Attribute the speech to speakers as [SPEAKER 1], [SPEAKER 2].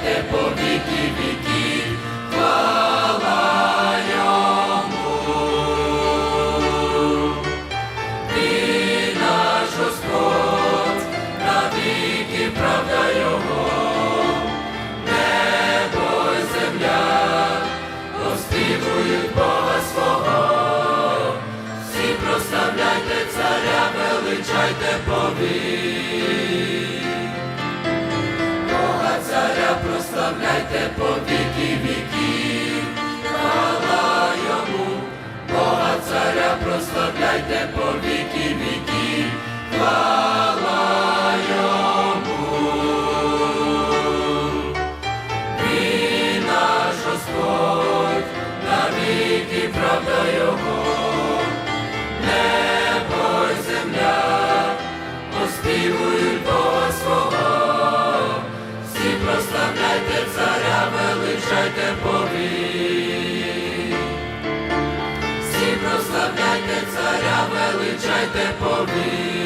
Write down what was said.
[SPEAKER 1] прославляйте по віки віків, хвала йому. Він наш Господь, навіки правда його, небо й земля, оспівують Бога свого. Всі прославляйте царя, величайте повік. Прославляйте по віки віків, хвала йому, Бога царя прославляйте по віки віків, хвала йому. Він наш Господь, навіки правда його величайте повік. Всі прославляйте царя, величайте повік.